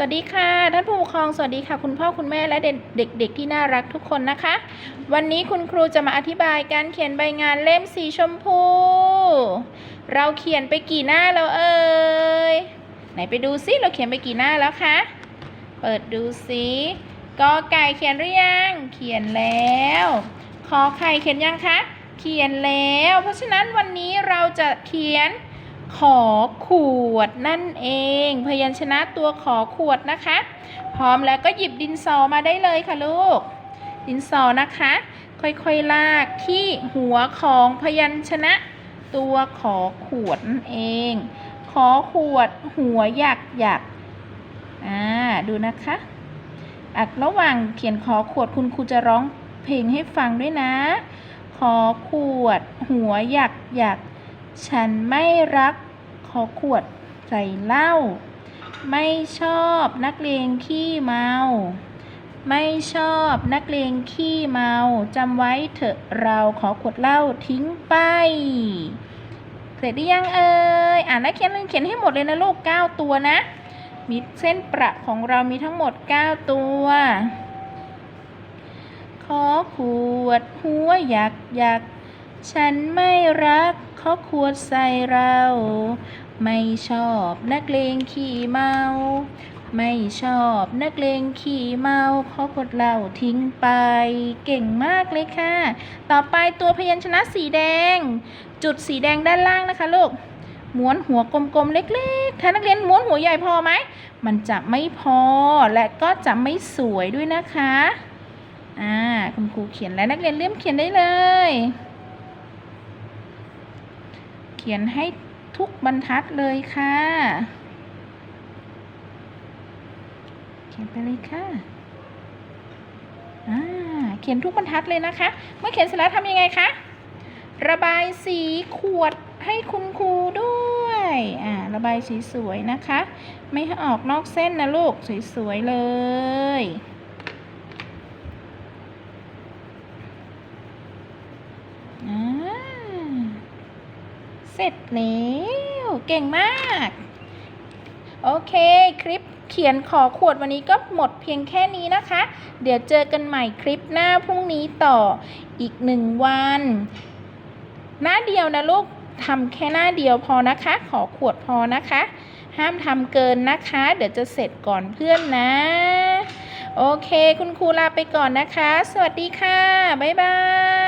สวัสดีค่ะท่านผู้ปกครองสวัสดีค่ะ คุณพ่อคุณแม่และเด็กๆที่น่ารักทุกคนนะคะ วันนี้คุณครูจะมาอธิบายการเขียนใบงานเล่มสีชมพู เราเขียนไปกี่หน้าแล้วเอ่ยไหนไปดูซิเราเขียนไปกี่หน้าแล้วคะเปิดดูซิกอไก่เขียนหรือยังเขียนแล้วขอไข่เขียนยังคะเขียนแล้ว เพราะฉะนั้นวันนี้เราจะเขียน ขอขวดนั่นเอง พยัญชนะตัวขอขวดนะคะ พร้อมแล้วก็หยิบดินสอมาได้เลยค่ะลูก ดินสอนะคะ ค่อยๆลากที่หัวของพยัญชนะตัวขอขวดนั่นเอง ขอขวดหัวหยักหยักอ่าดูนะคะอักระหว่างเขียนขอขวดคุณครูจะร้องเพลงให้ฟังด้วยนะ ขอขวด หัวหยักหยัก ฉันไม่รัก ขอขวดใส่เหล้า ไม่ชอบนักเลงขี้เมา ไม่ชอบนักเลงขี้เมาจำไว้เถอะเราขอขวดเหล้าทิ้งไป เสร็จหรือยังเอ่ยอ่านแล้วเขียนเขียนให้หมดเลยนะลูก9ตัวนะ มีเส้นประของเรามีทั้งหมด 9 ตัวขอขวดหัวหยักหยัก ฉันไม่รักขาขวดใส่เรา ไม่ชอบนักเลงขี่เมา ไม่ชอบนักเลงขี่เมาเขาขวดเหล้าทิ้งไป เก่งมากเลยค่ะ ต่อไปตัวพยัญชนะสีแดง จุดสีแดงด้านล่างนะคะลูกม้วนหัวกลมๆ เล็กๆ ถ้านักเรียนม้วนหัวใหญ่พอไหม มันจะไม่พอและก็จะไม่สวยด้วยนะคะ อ่า คุณครูเขียนแล้วนักเรียนเริ่มเขียนได้เลย เขียนให้ ทุกบรรทัดเลยค่ะ เขียนไปเลยค่ะอ่าเขียนทุกบรรทัดเลยนะคะ เมื่อเขียนเสร็จแล้วทำยังไงคะ ระบายสีขวดให้คุณครูด้วยอ่าระบายสีสวยนะคะ ไม่ให้ออกนอกเส้นนะลูกสวยๆเลย เสร็จแล้วเก่งมาก โอเค คลิปเขียนขอขวดวันนี้ก็หมดเพียงแค่นี้นะคะ เดี๋ยวเจอกันใหม่คลิปหน้าพรุ่งนี้ต่ออีกหนึ่งวัน หน้าเดียวนะลูกทำแค่หน้าเดียวพอนะคะ ขอขวดพอนะคะ ห้ามทำเกินนะคะ เดี๋ยวจะเสร็จก่อนเพื่อนนะ โอเค คุณครูลาไปก่อนนะคะ สวัสดีค่ะ บ๊ายบาย